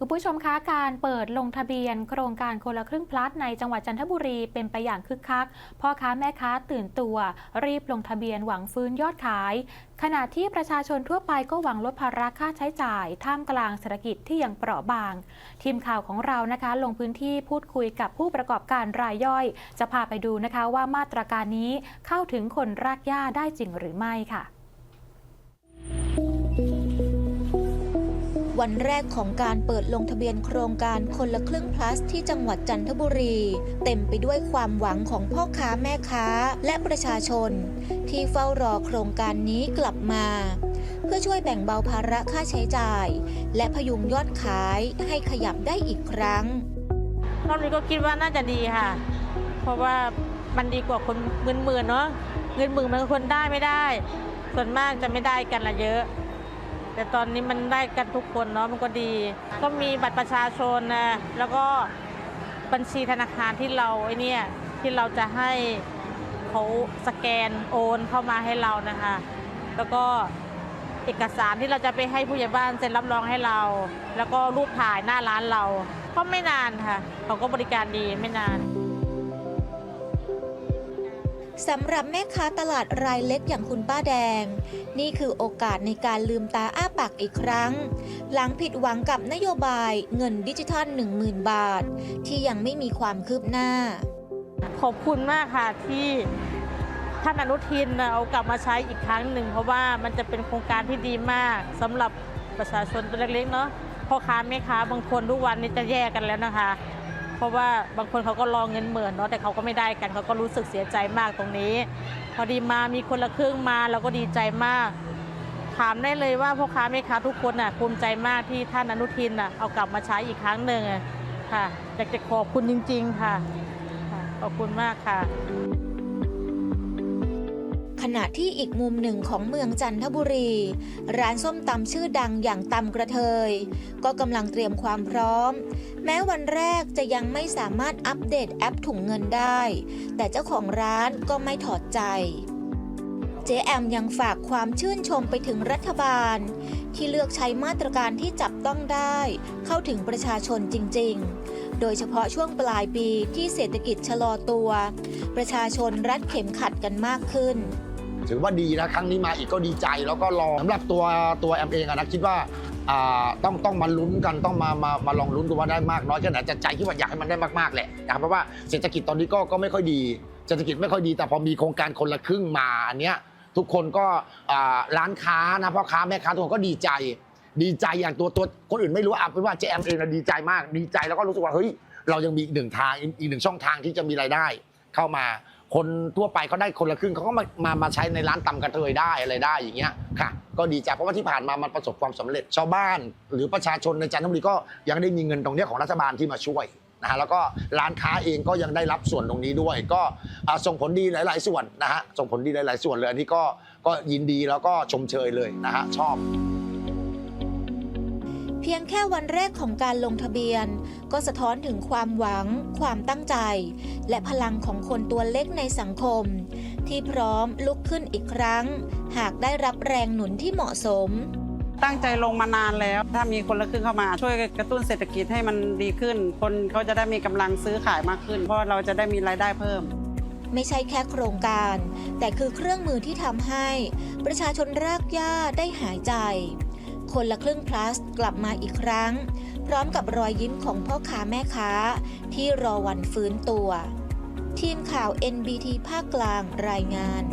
คุณผู้ชมคะการเปิดลงทะเบียน โครงการคนละครึ่งพลัสในจังหวัดจันทบุรีเป็นไปอย่างคึกคัก พ่อค้าแม่ค้าตื่นตัว รีบลงทะเบียนหวังฟื้นยอดขาย ขณะที่ประชาชนทั่วไปก็หวังลดภาระค่าใช้จ่าย ท่ามกลางเศรษฐกิจที่ยังเปราะบาง ทีมข่าวของเรานะคะ ลงพื้นที่พูดคุยกับผู้ประกอบการรายย่อย จะพาไปดูนะคะว่ามาตรการนี้เข้าถึงคนรากหญ้าได้จริงหรือไม่ค่ะ วันแรกของการเปิดลงทะเบียนโครงการคนละครึ่ง plus ที่จังหวัดจันทบุรี เต็มไปด้วยความหวังของพ่อค้าแม่ค้าและประชาชน ที่เฝ้ารอโครงการนี้กลับมา เพื่อช่วยแบ่งเบาภาระค่าใช้จ่าย และพยุงยอดขายให้ขยับได้อีกครั้งรอบนี้ก็คิดว่าน่าจะดีค่ะ เพราะว่ามันดีกว่าคนเงินหมื่นเนาะเงินหมื่นมันคนได้ไม่ได้ ส่วนมากจะไม่ได้กันละเยอะ แต่ตอนนี้มันได้กันทุกคนเนาะมันก็ดี ก็มีบัตรประชาชนนะแล้วก็บัญชีธนาคารที่เราไอ้เนี่ยที่เราจะให้เขาสแกนโอนเข้ามาให้เรานะคะ แล้วก็เอกสารที่เราจะไปให้ผู้ใหญ่บ้านเซ็นรับรองให้เรา แล้วก็รูปถ่ายหน้าร้านเราก็ไม่นานค่ะ เขาก็บริการดีไม่นาน สำหรับแม่ค้าตลาดรายเล็กอย่างคุณป้าแดง นี่คือโอกาสในการลืมตาอ้าปากอีกครั้ง หลังผิดหวังกับนโยบายเงินดิจิทัล 10,000 บาท ที่ยังไม่มีความคืบหน้า ขอบคุณมากค่ะที่ท่านอนุทินเอากลับมาใช้อีกครั้งหนึ่งเพราะว่ามันจะเป็นโครงการที่ดีมากสำหรับประชาชนตัวเล็กๆเนาะพ่อค้าแม่ค้าบางคนทุกวันนี้จะแยกกันแล้วนะคะ เพราะว่าบางคนเขาก็รองเงินหมื่นเนาะแต่เขาก็ไม่ได้กันเขาก็รู้สึกเสียใจมากตรงนี้ พอดีมามีคนละครึ่งมาเราก็ดีใจมาก ถามได้เลยว่าพ่อค้าแม่ค้าทุกคนน่ะภูมิใจมากที่ท่านอนุทินน่ะเอากลับมาใช้อีกครั้งหนึ่งค่ะอยากจะขอบคุณจริง ๆ ค่ะขอบคุณมากค่ะ ณะที่อีกมุมหนึ่งของเมืองจันทบุรี ร้านส้มตำชื่อดังอย่างตำกระเทย ก็กำลังเตรียมความพร้อม แม้วันแรกจะยังไม่สามารถอัปเดตแอปถุงเงินได้ แต่เจ้าของร้านก็ไม่ถอดใจเจ๊แอมยังฝากความชื่นชมไปถึงรัฐบาล ที่เลือกใช้มาตรการที่จับต้องได้ เข้าถึงประชาชนจริง ๆ โดยเฉพาะช่วงปลายปีที่เศรษฐกิจชะลอตัว ประชาชนรัดเข็มขัดกันมากขึ้น ถือว่าดีนะครั้งนี้มาอีกก็ดีใจแล้วก็รอสำหรับตัวตัวแอมเองอะนะคิดว่าต้องต้องมาลุ้นกันต้องมามามาลองลุ้นดูว่าได้มากน้อยแค่ไหนแต่ใจคิดว่าอยากให้มันได้มากๆแหละนะครับเพราะว่าเศรษฐกิจตอนนี้ก็ก็ไม่ค่อยดีเศรษฐกิจไม่ค่อยดี แต่พอมีโครงการคนละครึ่งมาอันเนี้ยทุกคนก็ร้านค้านะพ่อค้าแม่ค้าทุกคนก็ดีใจ ดีใจอย่างตัวตัวคนอื่นไม่รู้อะเป็นว่าเจแอมเองนะดีใจมาก ดีใจแล้วก็รู้สึกว่าเฮ้ยเรายังมีอีกหนึ่งทางอีกหนึ่งช่องทางที่จะมีรายได้เข้ามา คนทั่วไปเขาได้คนละครึ่งเขาก็มามามาใช้ในร้านตำกระเทยได้อะไรได้อย่างเงี้ยค่ะ ก็ดีใจเพราะว่าที่ผ่านมามันประสบความสำเร็จชาวบ้าน หรือประชาชนในจันทบุรีก็ยังได้มีเงินตรงเนี้ยของรัฐบาลที่มาช่วยนะฮะแล้วก็ร้านค้าเองก็ยังได้รับส่วนตรงนี้ด้วย ก็อ่าส่งผลดีหลาย ๆ ส่วนนะฮะส่งผลดีหลาย ๆ ส่วนเลยอันนี้ก็ก็ยินดีแล้วก็ชมเชยเลยนะฮะชอบ พียงแค่วันแรกของการลงทะเบียน ก็สะท้อนถึงความหวัง ความตั้งใจ และพลังของคนตัวเล็กในสังคม ที่พร้อมลุกขึ้นอีกครั้ง หากได้รับแรงหนุนที่เหมาะสม ตั้งใจลงมานานแล้ว ถ้ามีคนละครึ่งเข้ามา ช่วยกระตุ้นเศรษฐกิจให้มันดีขึ้น คนเขาจะได้มีกำลังซื้อขายมากขึ้น เพราะเราจะได้มีรายได้เพิ่มไม่ใช่แค่โครงการ แต่คือเครื่องมือที่ทำให้ ประชาชนรากหญ้าได้หายใจ คนละครึ่งคลาสกลับมาอีกครั้ง พร้อมกับรอยยิ้มของพ่อค้าแม่ค้า ที่รอวันฟื้นตัว ทีมข่าว NBT ภาคกลางรายงาน